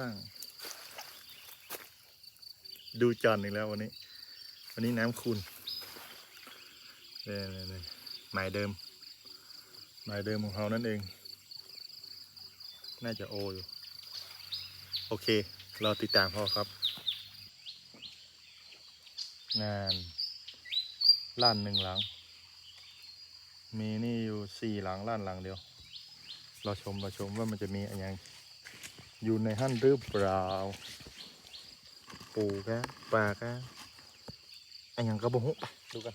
บ้าง ดูจอนอีกแล้ววันนี้ วันนี้น้ำคุณเนี่ยเนี่ยเนี่ยหมายเดิม หมายเดิมของเขานั่นเอง น่าจะโออยู่ โอเค เราติดตามพ่อครับ งานล้านหนึ่งหลัง มีนี่อยู่สี่หลังล้านหลังเดียว เราชมเราชมว่ามันจะมีอะไร อยู่ในหั่นหรือเปล่า ปูกะปลากะอันยังกระบอกไปดูกัน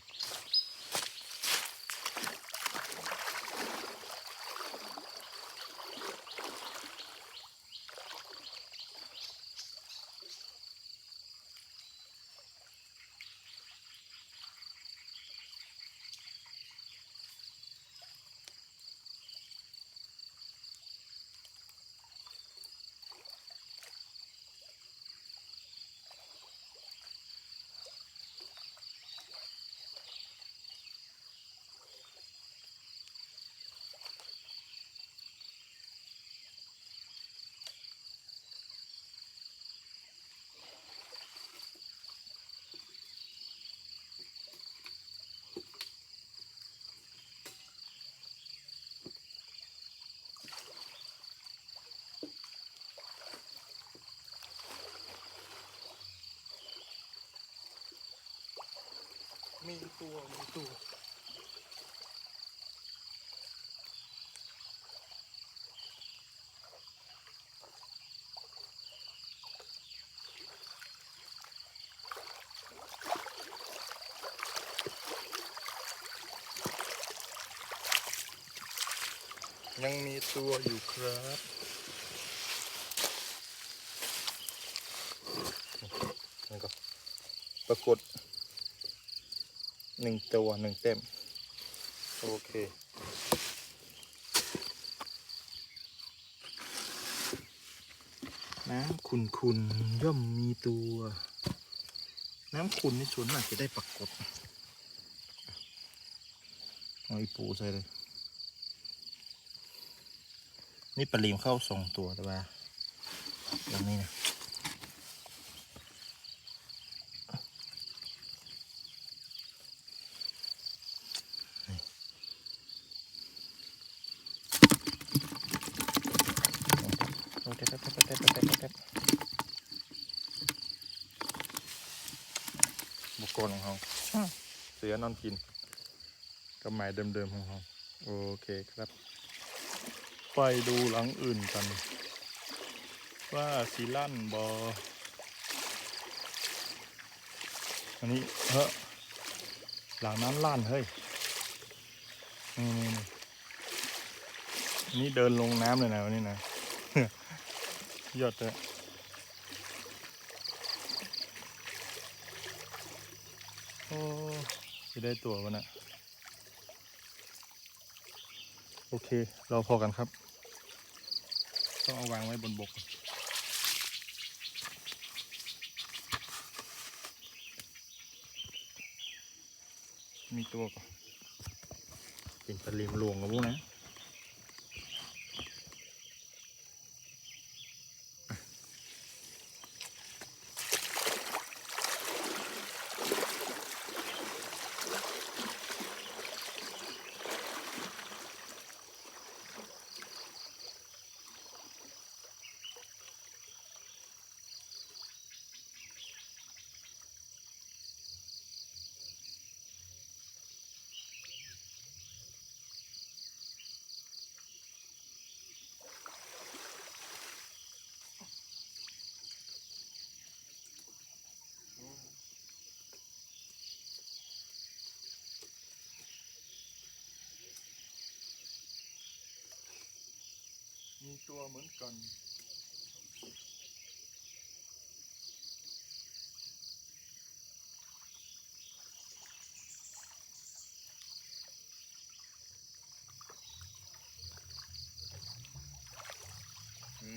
มี ตัวมีตัวยังมีตัวอยู่ครับนี่ก็ปรากฏ หนึ่งตัวหนึ่งเต็ม โอเคน้ำขุนขุนๆย่อมมีตัว น้ำขุนนี่ส่วนมากจะได้ปรากฏเอาอีปูใส่เลย นี่ปลาลีมเข้าสองตัวแต่ว่าอย่างนี้นะนี่ โอ้เด็ดเด็ดเด็ดเด็ดเด็ดเด็ดเด็ดบุกโกนของเขาเสือนอนกินกับหมายเดิมๆของเขาโอเคครับ ไปดูหลังอื่นกัน ว่าสีลั่นบออันนี้เฮ้อหลังนั้นลั่นเฮ้ยนี่นี่นี่อันนี้เดินลงน้ำเลยนะวันนี้นะ ยอดเลยโอ้จะได้ตัววะน่ะโอเค เราพอกันครับ ต้องเอาวางไว้บนบกมีตัวก่อนเป็นปลาลิมหลวงกับพวกนะ ตัวเหมือนกัน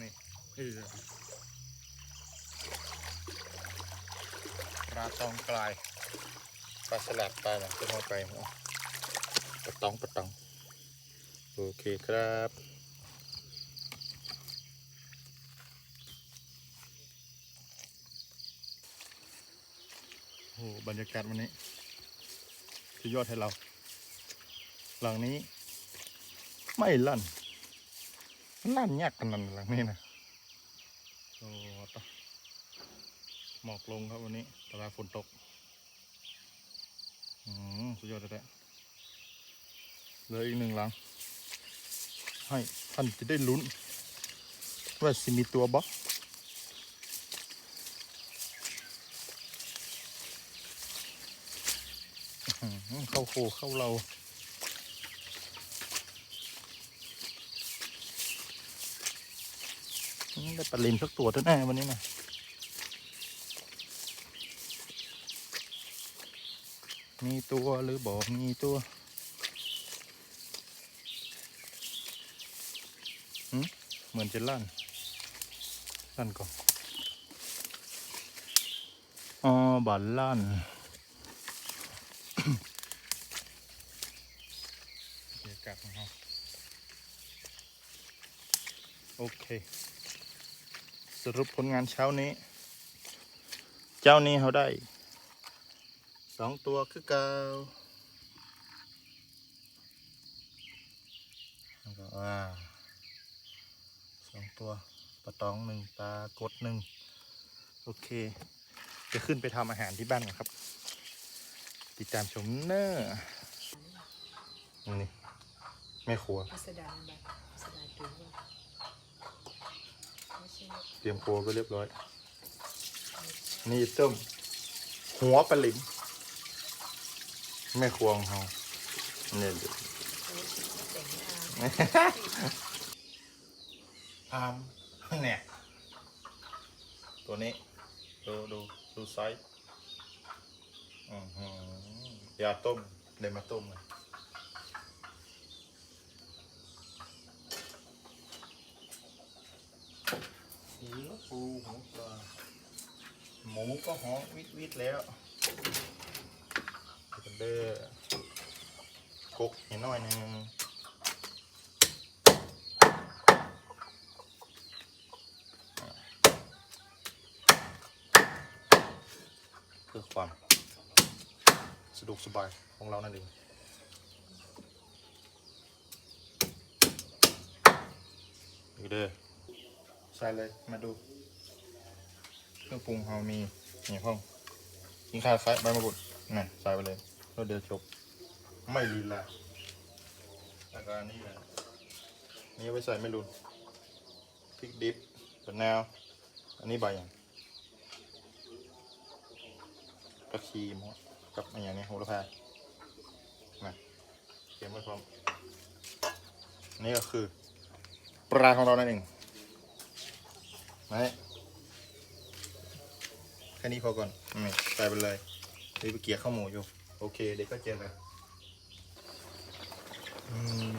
นี่เออปลาตองกลายปลาสลัดปลาหนังขึ้นมาไปหัวปลาตองปลาตอง โอเคครับ โอ้โหบรรยากาศวันนี้สุดยอดให้เรา หลังนี้ ไม่ลั่นนลั่นยากขนาดหลังนี้นะโอ้ต่อหมอกลงครับวันนี้แต่ว่าฝนตกอืมสุดยอดเลยแหละเหลืออีกหนึ่งหลัง ให้ท่านจะได้ลุ้น ว่าสิมีตัวบ็อก เข้าโคเข้าเราได้ปลาลิมสักตัวแน่วันนี้นะมีตัวหรือบอกมีตัวเหมือนจะลั่น ลั่นก่อนอ๋อบาดลั่น เดี๋ยวกลับ ของเราโอเค สรุปผลงานเช้านี้ เจ้านี้เขาได้สองตัวคือเกาแล้วก็อ่าสองตัวปลาตองหนึ่งปลากดหนึ่งโอเค จะขึ้นไปทำอาหารที่บ้านกันครับ ติดตามชมเนอร์นี่ แม่ครัว พัสดาแบบพัสดาดูว่าไม่ใช่เตรียมครัวไปเรียบร้อย นี่ต้ม หัวปลาหลิมแม่ครัวของเราเนี่ยเดี๋ยวไม่ใช่แต่งหน้าอามเนี่ย ตัวนี้ ดูดูดูไซส์อือหืออยาต้มเลยวมาต้มเลยเนื้อ ปูหัวปลาหมูก็หอมวิดวิดๆแล้วเดี๋ยวกันเด้อกนิดหน่อยหนึงเพื่อความสะดวกสบายของเรานั่นเองอีกเด้อใส่เลยมาดู เครื่องปรุงเรามีนี่ห้องกินข้าวใส่ใบมะกรูดนี่ใส่ไปเลยแล้วเดี๋ยวจบ ไม่ลีลาแล้วก็อันนี้นะนี่ไว้ใส่ไม่รุนพริกดิบเป็นแนวอันนี้ใบอย่างกระชีมกับอะไรอย่างนี้โหระพานะเตรียมไว้พร้อมนี่ก็คือ ปลาของเรานั่นเองนี่ ค่นี้พอก่อนนี่ใส่ไปเลยเดี๋ยวไปเกี่ยข้าวหมูอยู่ โอเค เด็กก็เจอกันอืม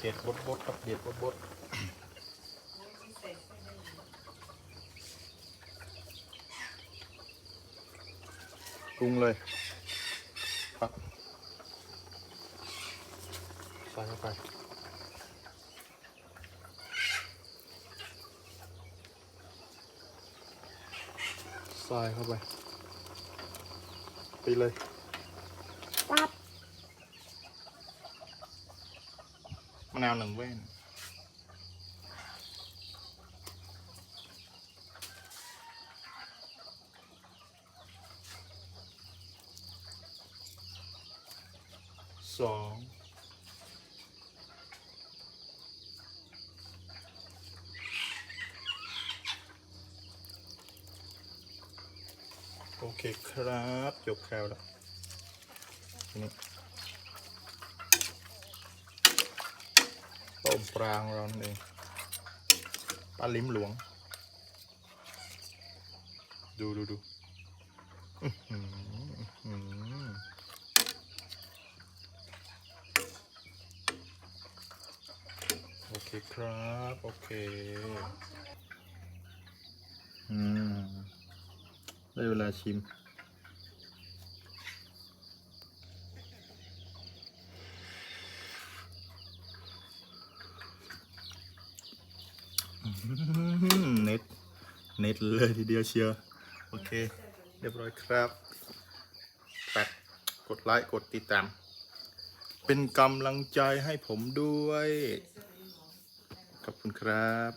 เด็ดบดบดครับเด็ดบดบดปรุงเลยครับใส่เข้าไป ใส่เข้าไปไปเลยปั๊บมะนาวหนึ่งเว้นสอง โอเคครับจบแล้วแล้วนี้ต้มปลาของเรานั่นเองปลาลิ้มหลวง ดูดูดูโอเคครับ โอเค อืม ได้เวลาชิม เน็ต เน็ตเลยทีเดียวเชียว โอเค เรียบร้อยครับแปดกดไลค์ กดติดตาม เป็นกำลังใจให้ผมด้วย ขอบคุณครับ